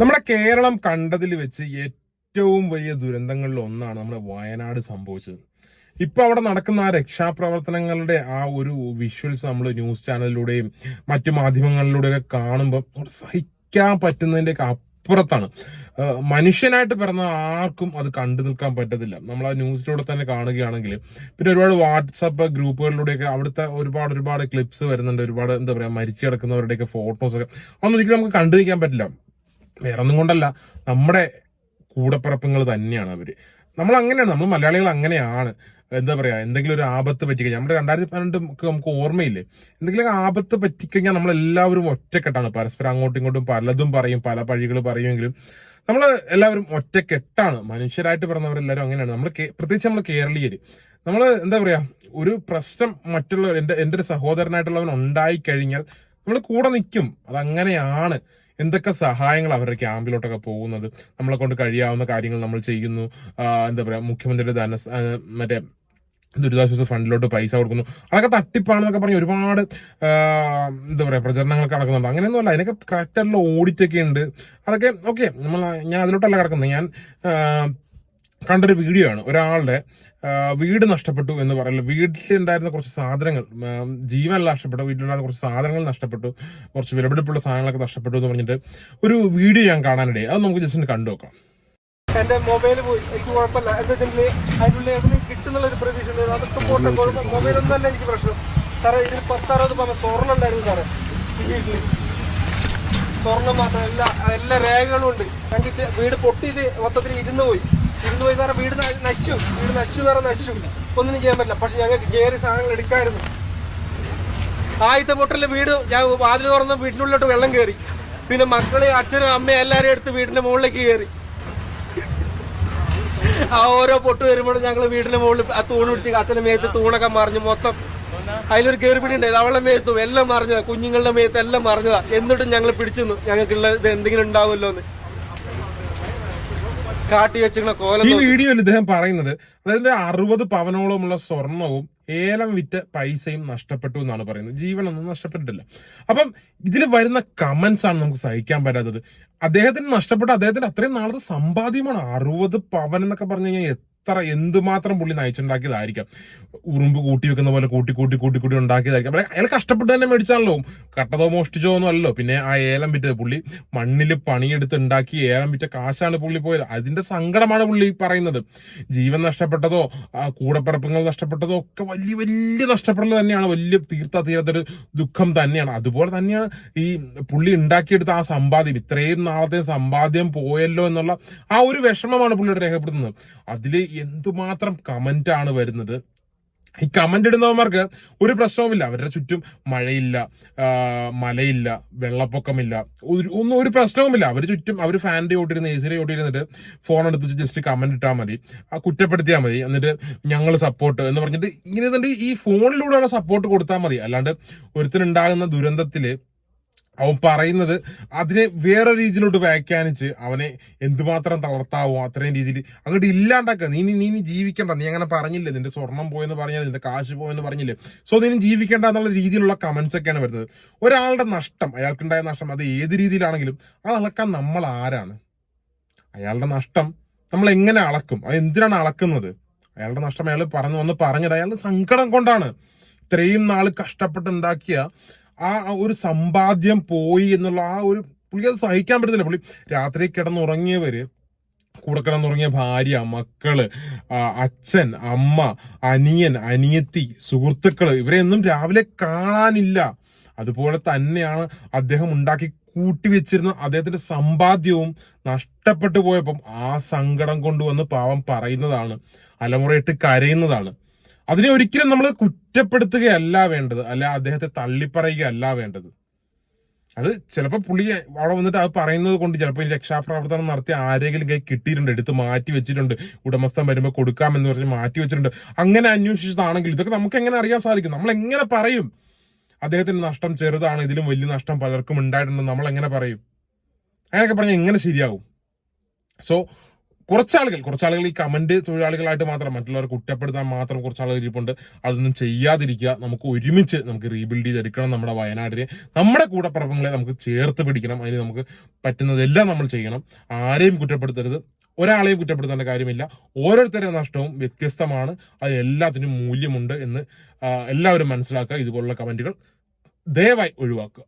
നമ്മുടെ കേരളം കണ്ടതിൽ വെച്ച് ഏറ്റവും വലിയ ദുരന്തങ്ങളിൽ ഒന്നാണ് നമ്മുടെ വയനാട് സംഭവിച്ചത്. ഇപ്പൊ അവിടെ നടക്കുന്ന ആ രക്ഷാപ്രവർത്തനങ്ങളുടെ ആ ഒരു വിഷ്വൽസ് നമ്മൾ ന്യൂസ് ചാനലിലൂടെയും മറ്റു മാധ്യമങ്ങളിലൂടെയൊക്കെ കാണുമ്പോൾ സഹിക്കാൻ പറ്റുന്നതിന്റെ അപ്പുറത്താണ്. മനുഷ്യനായിട്ട് പിറന്ന ആർക്കും അത് കണ്ടു നിൽക്കാൻ പറ്റത്തില്ല. നമ്മൾ ആ ന്യൂസിലൂടെ തന്നെ കാണുകയാണെങ്കിൽ പിന്നെ ഒരുപാട് വാട്സപ്പ് ഗ്രൂപ്പുകളിലൂടെയൊക്കെ അവിടുത്തെ ഒരുപാട് ഒരുപാട് ക്ലിപ്സ് വരുന്നുണ്ട്. ഒരുപാട് എന്താ പറയുക മരിച്ചു കിടക്കുന്നവരുടെയൊക്കെ ഫോട്ടോസ് ഒക്കെ അതൊന്നും ഒരിക്കലും നമുക്ക് കണ്ടു നിൽക്കാൻ പറ്റില്ല. വേറെ ഒന്നും കൊണ്ടല്ല. നമ്മുടെ കൂടപ്പിറപ്പുകൾ തന്നെയാണ് അവർ നമ്മൾ അങ്ങനെയാണ്. നമ്മൾ മലയാളികൾ അങ്ങനെയാണ്. എന്താ പറയുക എന്തെങ്കിലും ഒരു ആപത്ത് പറ്റിക്കഴിഞ്ഞാൽ നമ്മുടെ രണ്ടായിരത്തി പന്ത്രണ്ട് നമുക്ക് ഓർമ്മയില്ലേ? എന്തെങ്കിലും ആപത്ത് പറ്റിക്കഴിഞ്ഞാൽ നമ്മൾ എല്ലാവരും ഒറ്റക്കെട്ടാണ്. പരസ്പരം അങ്ങോട്ടും ഇങ്ങോട്ടും പലതും പറയും പല പഴികൾ പറയുമെങ്കിലും നമ്മൾ എല്ലാവരും ഒറ്റക്കെട്ടാണ്. മനുഷ്യരായിട്ട് പറഞ്ഞവരെല്ലാവരും അങ്ങനെയാണ്. നമ്മൾ പ്രത്യേകിച്ച് നമ്മൾ കേരളീയർ നമ്മൾ എന്താ പറയുക ഒരു പ്രശ്നം മറ്റുള്ളവർ എന്റെ എന്റെ ഒരു സഹോദരനായിട്ടുള്ളവൻ ഉണ്ടായി കഴിഞ്ഞാൽ നമ്മൾ കൂടെ നിൽക്കും. അതങ്ങനെയാണ്. എന്തൊക്കെ സഹായങ്ങൾ അവരുടെ ക്യാമ്പിലോട്ടൊക്കെ പോകുന്നത്? നമ്മളെ കൊണ്ട് കഴിയാവുന്ന കാര്യങ്ങൾ നമ്മൾ ചെയ്യുന്നു. എന്താ പറയുക മുഖ്യമന്ത്രിയുടെ ധന മറ്റേ ദുരിതാശ്വാസ ഫണ്ടിലോട്ട് പൈസ കൊടുക്കുന്നു. അതൊക്കെ തട്ടിപ്പാണെന്നൊക്കെ പറഞ്ഞ് ഒരുപാട് എന്താ പറയുക പ്രചരണങ്ങളൊക്കെ നടക്കുന്നുണ്ട്. അങ്ങനെയൊന്നുമല്ല അതിനൊക്കെ കറക്റ്റ് ആയിട്ടുള്ള ഓഡിറ്റ് ഒക്കെ ഉണ്ട്. അതൊക്കെ ഓക്കെ നമ്മൾ ഞാൻ അതിലോട്ടല്ല കിടക്കുന്നത്. ഞാൻ കണ്ടൊരു വീഡിയോ ആണ്. ഒരാളുടെ വീട് നഷ്ടപ്പെട്ടു എന്ന് പറയുന്നത്. വീട്ടിലുണ്ടായിരുന്ന കുറച്ച് സാധനങ്ങൾ ജീവനല്ല നഷ്ടപ്പെട്ടു. വീട്ടിലുണ്ടായിരുന്ന കുറച്ച് സാധനങ്ങൾ നഷ്ടപ്പെട്ടു. കുറച്ച് വിലപിടിപ്പുള്ള സാധനങ്ങളൊക്കെ നഷ്ടപ്പെട്ടു എന്ന് പറഞ്ഞിട്ട് ഒരു വീഡിയോ ഞാൻ കാണാനിടയായി. അത് നമുക്ക് ജസ്റ്റ് ഒന്ന് കണ്ടു നോക്കാം. എന്റെ മൊബൈൽ പോയി. എനിക്ക് കുഴപ്പമില്ല. എന്താ വെച്ചാൽ അതിനുള്ളിൽ എവിടെ കിട്ടുന്നുള്ള ഒരു പ്രതീക്ഷ ഉണ്ട്. അതൊക്കെ പോട്ടെ കുഴപ്പം മൊബൈലൊന്നും അല്ല എനിക്ക് പ്രശ്നം. സാറേ ഇതിൽ പത്താറത് പറഞ്ഞ സ്വർണം ഉണ്ടായിരുന്നു സാറേ വീട്ടിൽ സ്വർണം മാത്രം എല്ലാ എല്ലാ രേഖകളും ഉണ്ട്. ഞങ്ങൾക്ക് വീട് പൊട്ടിയിട്ട് മൊത്തത്തിൽ ഇരുന്ന് പോയി. ഇരുന്ന് പോയി സാറേ വീട് നശിച്ചു. വീട് നശിച്ചു എന്ന് പറഞ്ഞാൽ നശിച്ചു. ഒന്നും ചെയ്യാൻ പറ്റില്ല. പക്ഷെ ഞങ്ങൾക്ക് കയറി സാധനങ്ങൾ എടുക്കായിരുന്നു. ആദ്യത്തെ പൊട്ടലിൽ വീട് ഞാൻ വാതിൽ തുറന്ന് വീട്ടിനുള്ളിലോട്ട് വെള്ളം കയറി പിന്നെ മക്കളെ അച്ഛനും അമ്മയും എല്ലാവരും എടുത്ത് വീടിന്റെ മുകളിലേക്ക് കയറി ആ ഓരോ പൊട്ട് വരുമ്പോഴും ഞങ്ങൾ വീടിന്റെ മുകളിൽ ആ തൂണ് പിടിച്ച് അച്ഛനും മേത്ത് തൂണൊക്കെ മറിഞ്ഞു മൊത്തം അതിലൊരു കയറിപ്പിടി ഉണ്ടായിരുന്നു. അവളുടെ മേത്തും എല്ലാം മറിഞ്ഞതാ കുഞ്ഞുങ്ങളുടെ മേത്ത് എല്ലാം മറിഞ്ഞതാ. എന്നിട്ടും ഞങ്ങൾ പിടിച്ചു ഞങ്ങൾക്കുള്ള ഇത് എന്തെങ്കിലും ഉണ്ടാവുമല്ലോ എന്ന് കാട്ടി വെച്ചിരുന്ന കോലം ഈ. വീഡിയോയിൽ ഇദ്ദേഹം പറയുന്നത് അതായത് അറുപത് പവനോളമുള്ള സ്വർണവും ഏലം വിറ്റ പൈസയും നഷ്ടപ്പെട്ടു എന്നാണ് പറയുന്നത്. ജീവനൊന്നും നഷ്ടപ്പെട്ടിട്ടില്ല. അപ്പം ഇതിൽ വരുന്ന കമന്റ്സ് ആണ് നമുക്ക് സഹിക്കാൻ പറ്റാത്തത്. അദ്ദേഹത്തിന് നഷ്ടപ്പെട്ട അദ്ദേഹത്തിന് അത്രയും നാളത്തെ സമ്പാദ്യമാണ്. അറുപത് പവൻ എന്നൊക്കെ പറഞ്ഞു കഴിഞ്ഞാൽ എത്ര എന്തുമാത്രം പുള്ളി നയിച്ചുണ്ടാക്കിയതായിരിക്കാം. ഉറുമ്പ് കൂട്ടി വെക്കുന്ന പോലെ കൂട്ടി കൂട്ടി കൂട്ടി കൂട്ടി ഉണ്ടാക്കിയതായിരിക്കാം. അപ്പൊ അയാൾ കഷ്ടപ്പെട്ട് തന്നെ മേടിച്ചാണല്ലോ. കട്ടതോ മോഷ്ടിച്ചോ ഒന്നും അല്ലല്ലോ. പിന്നെ ആ ഏലം വിറ്റത് പുള്ളി മണ്ണിൽ പണിയെടുത്ത് ഉണ്ടാക്കി ഏലം വിറ്റ കാശാണ് പുള്ളി പോയത്. അതിന്റെ സങ്കടമാണ് പുള്ളി പറയുന്നത്. ജീവൻ നഷ്ടപ്പെട്ടതോ ആ കൂടപ്പിറപ്പുകൾ നഷ്ടപ്പെട്ടതോ ഒക്കെ വലിയ വലിയ നഷ്ടപ്പെടൽ തന്നെയാണ്. വലിയ തീർത്ത തീരത്തൊരു ദുഃഖം തന്നെയാണ്. അതുപോലെ തന്നെയാണ് ഈ പുള്ളി ഉണ്ടാക്കിയെടുത്ത ആ സമ്പാദ്യം. ഇത്രയും നാളത്തെ സമ്പാദ്യം പോയല്ലോ എന്നുള്ള ആ ഒരു വിഷമമാണ് പുള്ളിയുടെ രേഖപ്പെടുത്തുന്നത്. അതിൽ എന്തുമാത്രം കമന്റ് ആണ് വരുന്നത്? ഈ കമന്റ് ഇടുന്നവന്മാർക്ക് ഒരു പ്രശ്നവുമില്ല. അവരുടെ ചുറ്റും മഴയില്ല മലയില്ല വെള്ളപ്പൊക്കമില്ല. ഒന്നും ഒരു പ്രശ്നവുമില്ല. അവർ ചുറ്റും അവർ ഫാന്റെ ഓട്ടിരുന്ന് എ സിയുടെ ഓട്ടിരുന്നിട്ട് ഫോൺ എടുത്ത് ജസ്റ്റ് കമന്റ് ഇട്ടാൽ മതി. ആ കുറ്റപ്പെടുത്തിയാൽ മതി. എന്നിട്ട് ഞങ്ങൾ സപ്പോർട്ട് എന്ന് പറഞ്ഞിട്ട് ഇങ്ങനെ ഈ ഫോണിലൂടെയുള്ള സപ്പോർട്ട് കൊടുത്താൽ മതി. അല്ലാണ്ട് ഒരുത്തിനുണ്ടാകുന്ന ദുരന്തത്തിൽ അവൻ പറയുന്നത് അതിനെ വേറെ രീതിയിലോട്ട് വ്യാഖ്യാനിച്ച് അവനെ എന്തുമാത്രം തളർത്താവോ അത്രയും രീതിയിൽ അങ്ങോട്ട് ഇല്ലാണ്ടാക്കുക. നീ നീ നീ ജീവിക്കണ്ട. നീ അങ്ങനെ പറഞ്ഞില്ലേ? നിന്റെ സ്വർണം പോയെന്ന് പറഞ്ഞാൽ നിന്റെ കാശ് പോയെന്ന് പറഞ്ഞില്ലേ? സോ നീ ജീവിക്കേണ്ട എന്നുള്ള രീതിയിലുള്ള കമന്റ്സ് ഒക്കെയാണ് വരുന്നത്. ഒരാളുടെ നഷ്ടം അയാൾക്കുണ്ടായ നഷ്ടം അത് ഏത് രീതിയിലാണെങ്കിലും അത് അളക്കാൻ നമ്മൾ ആരാണ്? അയാളുടെ നഷ്ടം നമ്മൾ എങ്ങനെ അളക്കും? അത് എന്തിനാണ് അളക്കുന്നത്? അയാളുടെ നഷ്ടം അയാൾ പറഞ്ഞു വന്ന് പറഞ്ഞത് അയാളുടെ സങ്കടം കൊണ്ടാണ്. ഇത്രയും നാൾ കഷ്ടപ്പെട്ടുണ്ടാക്കിയ ആ ഒരു സമ്പാദ്യം പോയി എന്നുള്ള ആ ഒരു പുള്ളി അത് സഹിക്കാൻ പറ്റുന്നില്ല. പുള്ളി രാത്രി കിടന്നുറങ്ങിയവര് കൂടെ കിടന്നുറങ്ങിയ ഭാര്യ മക്കൾ അച്ഛൻ അമ്മ അനിയൻ അനിയത്തി സുഹൃത്തുക്കൾ ഇവരെയൊന്നും രാവിലെ കാണാനില്ല. അതുപോലെ തന്നെയാണ് അദ്ദേഹം ഉണ്ടാക്കി കൂട്ടിവെച്ചിരുന്ന അദ്ദേഹത്തിന്റെ സമ്പാദ്യവും നഷ്ടപ്പെട്ടു പോയപ്പം ആ സങ്കടം കൊണ്ടുവന്ന് പാവം പറയുന്നതാണ് അലമുറയിട്ട് കരയുന്നതാണ്. അതിനെ ഒരിക്കലും നമ്മൾ കുറ്റപ്പെടുത്തുകയല്ല വേണ്ടത്. അല്ല അദ്ദേഹത്തെ തള്ളിപ്പറയുകയല്ല വേണ്ടത്. അത് ചിലപ്പോൾ പുള്ളി അവിടെ വന്നിട്ട് അത് പറയുന്നത് കൊണ്ട് ചിലപ്പോൾ ഈ രക്ഷാപ്രവർത്തനം നടത്തി ആരെങ്കിലും കൈ കിട്ടിയിട്ടുണ്ട് എടുത്ത് മാറ്റി വെച്ചിട്ടുണ്ട്. ഉടമസ്ഥൻ വരുമ്പോൾ കൊടുക്കാമെന്ന് പറഞ്ഞ് മാറ്റി വെച്ചിട്ടുണ്ട്. അങ്ങനെ അന്വേഷിച്ചതാണെങ്കിൽ ഇതൊക്കെ നമുക്ക് എങ്ങനെ അറിയാൻ സാധിക്കും? നമ്മൾ എങ്ങനെ പറയും? അദ്ദേഹത്തിന് നഷ്ടം ചെറുതാണ് ഇതിലും വലിയ നഷ്ടം പലർക്കും ഉണ്ടായിട്ടുണ്ട് നമ്മൾ എങ്ങനെ പറയും? അങ്ങനെയൊക്കെ പറഞ്ഞാൽ എങ്ങനെ ശരിയാകും സോ കുറച്ച് ആളുകൾ കുറച്ച് ആളുകൾ ഈ കമന്റ് തൊഴിലാളികളായിട്ട് മാത്രം മറ്റുള്ളവരെ കുറ്റപ്പെടുത്താൻ മാത്രം കുറച്ച് ആളുകൾ ഇരിപ്പുണ്ട്. അതൊന്നും ചെയ്യാതിരിക്കുക. നമുക്ക് ഒരുമിച്ച് നമുക്ക് റീബിൽഡ് ചെയ്തെടുക്കണം നമ്മുടെ വയനാടിനെ. നമ്മുടെ കൂടപ്പറപ്പങ്ങളെ നമുക്ക് ചേർത്ത് പിടിക്കണം. അതിന് നമുക്ക് പറ്റുന്നതെല്ലാം നമ്മൾ ചെയ്യണം. ആരെയും കുറ്റപ്പെടുത്തരുത്. ഒരാളെയും കുറ്റപ്പെടുത്തേണ്ട കാര്യമില്ല. ഓരോരുത്തരുടെ നഷ്ടവും വ്യത്യസ്തമാണ്. അത് എല്ലാത്തിനും മൂല്യമുണ്ട് എന്ന് എല്ലാവരും മനസ്സിലാക്കുക. ഇതുപോലുള്ള കമന്റുകൾ ദയവായി ഒഴിവാക്കുക.